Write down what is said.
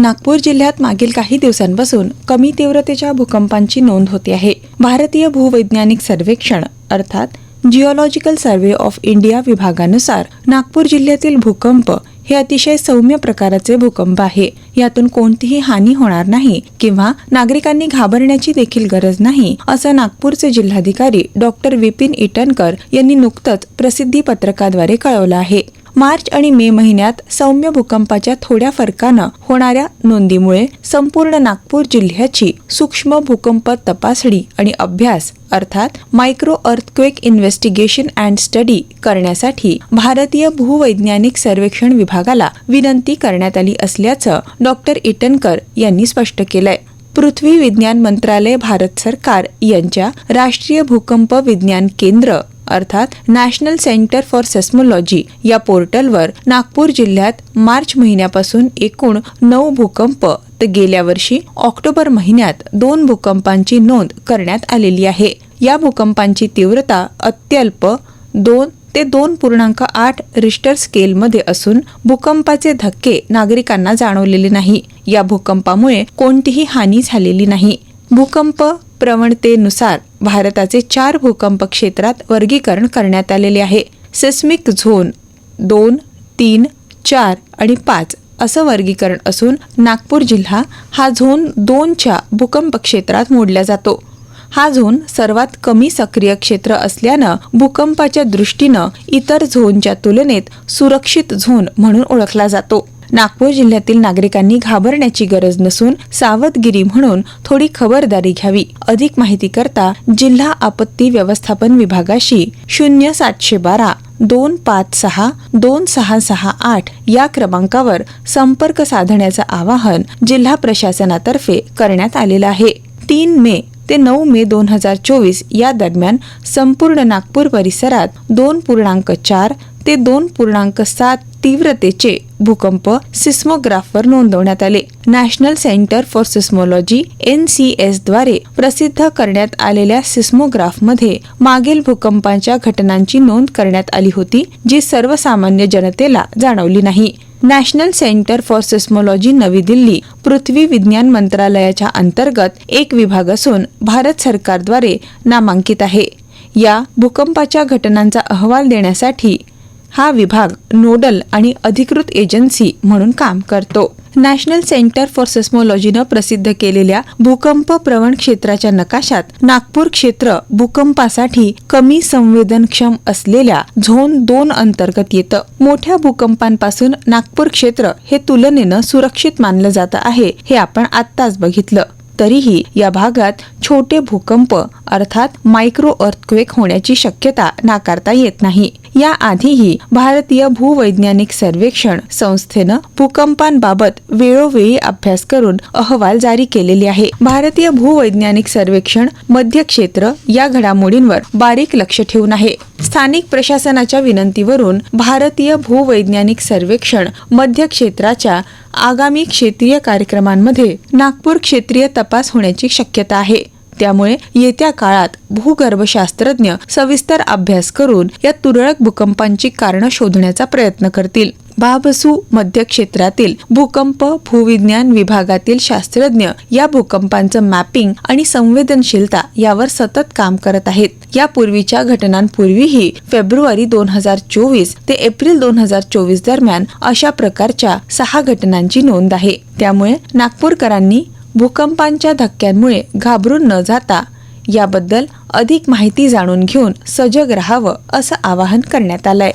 नागपूर जिल्ह्यात मागील काही दिवसांपासून कमी तीव्रतेच्या भूकंपांची नोंद होते आहे. भारतीय भूवैज्ञानिक सर्वेक्षण अर्थात जिओलॉजिकल सर्व्हे ऑफ इंडिया विभागानुसार नागपूर जिल्ह्यातील भूकंप हे अतिशय सौम्य प्रकाराचे भूकंप आहे. यातून कोणतीही हानी होणार नाही किंवा नागरिकांनी घाबरण्याची देखील गरज नाही असं नागपूरचे जिल्हाधिकारी डॉक्टर विपिन इटनकर यांनी नुकतंच प्रसिद्धी पत्रकाद्वारे कळवलं आहे. मार्च आणि मे महिन्यात सौम्य भूकंपाच्या थोड्या फरकानं होणाऱ्या नोंदीमुळे संपूर्ण नागपूर जिल्ह्याची सूक्ष्म भूकंप तपासणी आणि अभ्यास अर्थात micro earthquake investigation and study करण्यासाठी भारतीय भूवैज्ञानिक सर्वेक्षण विभागाला विनंती करण्यात आली असल्याचं डॉक्टर इटनकर यांनी स्पष्ट केलंय. पृथ्वी विज्ञान मंत्रालय भारत सरकार यांच्या राष्ट्रीय भूकंप विज्ञान केंद्र अर्थात नॅशनल सेंटर फॉर सेस्मोलॉजी या पोर्टलवर नागपूर जिल्ह्यात मार्च महिन्यापासून एकूण नऊ भूकंप तर गेल्या वर्षी ऑक्टोबर महिन्यात दोन भूकंपांची नोंद करण्यात आलेली आहे. या भूकंपांची तीव्रता अत्यल्प दोन ते दोन पूर्णांक आठ रिश्टर स्केलमध्ये असून भूकंपाचे धक्के नागरिकांना जाणवलेले नाही. या भूकंपामुळे कोणतीही हानी झालेली नाही. भूकंप प्रवणतेनुसार भारताचे चार भूकंप क्षेत्रात वर्गीकरण करण्यात आलेले आहे. सिस्मिक झोन दोन तीन चार आणि पाच असं वर्गीकरण असून नागपूर जिल्हा हा झोन दोनच्या भूकंप क्षेत्रात मोडला जातो. हा झोन सर्वात कमी सक्रिय क्षेत्र असल्यानं भूकंपाच्या दृष्टीनं इतर झोनच्या तुलनेत सुरक्षित झोन म्हणून ओळखला जातो. नागपूर जिल्ह्यातील नागरिकांनी घाबरण्याची गरज नसून सावधगिरी म्हणून थोडी खबरदारी घ्यावी. अधिक माहिती करता जिल्हा आपत्ती व्यवस्थापन विभागाशी शून्य सातशे बारा दोन पाच सहा दोन सहा सहा आठ या क्रमांकावर संपर्क साधण्याचं आवाहन जिल्हा प्रशासनातर्फे करण्यात आलेलं आहे. तीन मे ते नऊ मे दोन हजार चोवीस या दरम्यान संपूर्ण नागपूर परिसरात दोन पूर्णांक चार ते दोन पूर्णांक सात तीव्रतेचे भूकंप सिस्मोग्राफवर नोंदवण्यात आले. National centre for seismology N C एसद्वारे प्रसिद्ध करण्यात आलेल्या सिस्मोग्राफमध्ये मागील भूकंपाच्या घटनांची नोंद करण्यात आली होती जी सर्वसामान्य जनतेला जाणवली नाही. नॅशनल सेंटर फॉर सिस्मोलॉजी नवी दिल्ली पृथ्वी विज्ञान मंत्रालयाच्या अंतर्गत एक विभाग असून भारत सरकारद्वारे नामांकित आहे. या भूकंपाच्या घटनांचा अहवाल देण्यासाठी हा विभाग नोडल आणि अधिकृत एजन्सी म्हणून काम करतो. नॅशनल सेंटर फॉर सेस्मोलॉजीनं प्रसिद्ध केलेल्या भूकंप प्रवण क्षेत्राच्या नकाशात नागपूर क्षेत्र भूकंपासाठी कमी संवेदनक्षम असलेल्या झोन दोन अंतर्गत येतं. मोठ्या भूकंपांपासून नागपूर क्षेत्र हे तुलनेनं सुरक्षित मानलं जात आहे हे आपण आत्ताच बघितलं. तरीही या भागात छोटे भूकंप अर्थात मायक्रो अर्थक्वेक होण्याची शक्यता नाकारता येत नाही. याआधीही भारतीय भूवैज्ञानिक सर्वेक्षण संस्थेनं भूकंपांबाबत वेळोवेळी अभ्यास करून अहवाल जारी केलेले आहे. भारतीय भूवैज्ञानिक सर्वेक्षण मध्य क्षेत्र या घडामोडींवर बारीक लक्ष ठेवून आहे. स्थानिक प्रशासनाच्या विनंतीवरून भारतीय भूवैज्ञानिक सर्वेक्षण मध्य क्षेत्राच्या आगामी क्षेत्रीय कार्यक्रमांमध्ये नागपूर क्षेत्रीय तपास होण्याची शक्यता आहे. त्यामुळे येत्या काळात भूगर्भशास्त्रज्ञ सविस्तर अभ्यास करून या तुरळक भूकंपांची कारणं शोधण्याचा प्रयत्न करतील. बाबसू मध्य क्षेत्रातील भूकंप भूविज्ञान विभागातील शास्त्रज्ञ या भूकंपांचं मॅपिंग आणि संवेदनशीलता यावर सतत काम करत आहेत. यापूर्वीच्या घटनांपूर्वीही फेब्रुवारी दोन हजार चोवीस ते एप्रिल दोन हजार चोवीस दरम्यान अशा प्रकारच्या सहा घटनांची नोंद आहे. त्यामुळे नागपूरकरांनी भूकंपांच्या धक्क्यांमुळे घाबरून न जाता याबद्दल अधिक माहिती जाणून घेऊन सजग राहावं असं आवाहन करण्यात आलंय.